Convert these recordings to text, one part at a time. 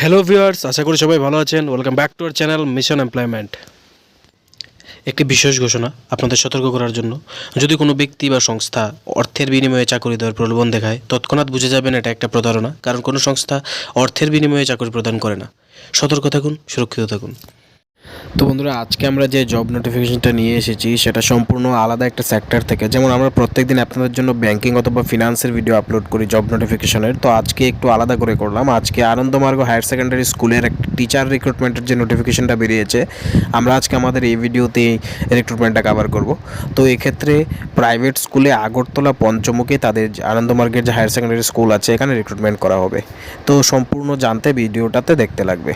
Hello viewers আশা করি সবাই ভালো আছেন। Welcome back to our channel mission employment একটি বিশেষ ঘোষণা আপনাদের সতর্ক করার জন্য। যদি কোনো ব্যক্তি বা সংস্থা অর্থের বিনিময়ে চাকরি দেওয়ার প্রলোভন দেখায়, তৎক্ষণাৎ বুঝে যাবেন এটা একটা প্রতারণা, কারণ কোনো সংস্থা অর্থের বিনিময়ে চাকরি প্রদান করে না। সতর্ক থাকুন, সুরক্ষিত থাকুন। তো বন্ধুরা, আজকে আমরা যে জব নোটিফিকেশনটা নিয়ে এসেছি, সেটা সম্পূর্ণ আলাদা একটা সেক্টর থেকে। যেমন আমরা প্রত্যেক দিন আপনাদের জন্য ব্যাংকিং অথবা ফিনান্সের ভিডিও আপলোড করি জব নোটিফিকেশনের তো আজকে একটু আলাদা করে করলাম। আজকে আনন্দমার্গ হায়ার সেকেন্ডারি স্কুলের একটা টিচার রিক্রুটমেন্টের যে নোটিফিকেশনটা বেরিয়েছে, আমরা আজকে আমাদের এই ভিডিওতে রিক্রুটমেন্টটা কভার করব। তো এক্ষেত্রে প্রাইভেট স্কুলে আগরতলা পঞ্চমুখে তাদের আনন্দমার্গের যে হায়ার সেকেন্ডারি স্কুল আছে, এখানে রিক্রুটমেন্ট করা হবে। তো সম্পূর্ণ জানতে ভিডিওটাতে দেখতে লাগবে।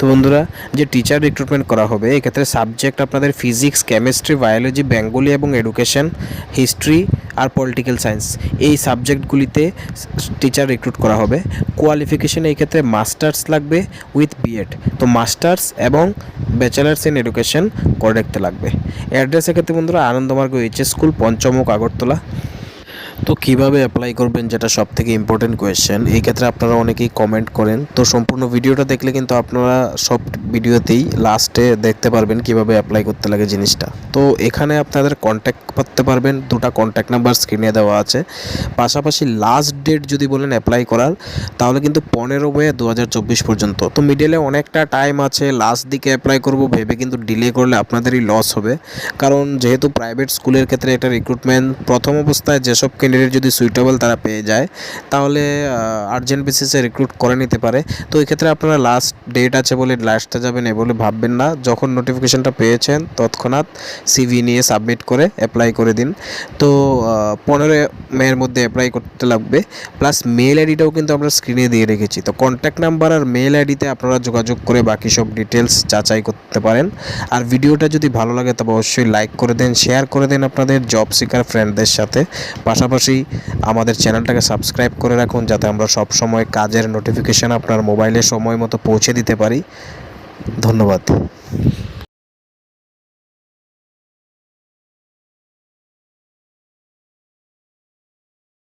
তো বন্ধুরা, যে টিচার রিক্রুটমেন্ট করা হবে, এক্ষেত্রে সাবজেক্ট আপনাদের ফিজিক্স কেমিস্ট্রি বায়োলজি বেঙ্গলি এবং এডুকেশন হিস্ট্রি আর পলিটিক্যাল সায়েন্স এই সাবজেক্টগুলিতে টিচার রিক্রুট করা হবে। কোয়ালিফিকেশন এই ক্ষেত্রে মাস্টার্স লাগবে উইথ বিএড তো মাস্টার্স এবং ব্যাচেলার্স ইন এডুকেশন করে রাখতে লাগবে। অ্যাড্রেস এক্ষেত্রে বন্ধুরা, আনন্দমার্গ এইচএস স্কুল পঞ্চমুখ, আগরতলা। তো কীভাবে অ্যাপ্লাই করবেন যেটা সব থেকে ইম্পর্টেন্ট কোয়েশ্চেন এই ক্ষেত্রে আপনারা অনেকেই কমেন্ট করেন। তো সম্পূর্ণ ভিডিওটা দেখলে কিন্তু আপনারা সব ভিডিওতেই লাস্টে দেখতে পারবেন কীভাবে অ্যাপ্লাই করতে লাগে জিনিসটা। তো এখানে আপনাদের কন্ট্যাক্ট করতে পারবেন। দুটা কন্ট্যাক্ট নাম্বার স্ক্রিনে দেওয়া আছে। পাশাপাশি লাস্ট ডেট যদি বলেন অ্যাপ্লাই করার, তাহলে কিন্তু পনেরো মে দু পর্যন্ত। তো মিডলে অনেকটা টাইম আছে লাস্ট দিকে অ্যাপ্লাই করব, ভেবে কিন্তু ডিলে করলে আপনাদেরই লস হবে। কারণ যেহেতু প্রাইভেট স্কুলের ক্ষেত্রে এটা রিক্রুটমেন্ট প্রথম অবস্থায় যেসব ক্যান্ডিডেট যদি সুইটেবল তারা পেয়ে যায়, তাহলে আর্জেন্ট বেসিসে রিক্রুট করে নিতে পারে। তো এই ক্ষেত্রে আপনারা লাস্ট ডেট আছে বলে লাস্টে যাবেন এ বলে ভাববেন না। যখন নোটিফিকেশনটা পেয়েছেন, তৎক্ষণাৎ সিভি নিয়ে সাবমিট করে অ্যাপ্লাই করে দিন। তো পনেরো মেয়ের মধ্যে অ্যাপ্লাই করতে লাগবে। প্লাস মেল আইডিটাও কিন্তু আমরা স্ক্রিনে দিয়ে রেখেছি। তো কন্ট্যাক্ট নাম্বার আর মেল আইডিতে আপনারা যোগাযোগ করে বাকি সব ডিটেলস যাচাই করতে পারেন। আর ভিডিওটা যদি ভালো লাগে তবে অবশ্যই লাইক করে দেন শেয়ার করে দেন আপনাদের জব সিকার ফ্রেন্ডদের সাথে। পাশাপাশি আমাদের চ্যানেলটাকে সাবস্ক্রাইব করে রাখুন যাতে আমরা সব সময় কাজের নোটিফিকেশান আপনার মোবাইলে সময় মতো পৌঁছে দিতে পারি। ধন্যবাদ।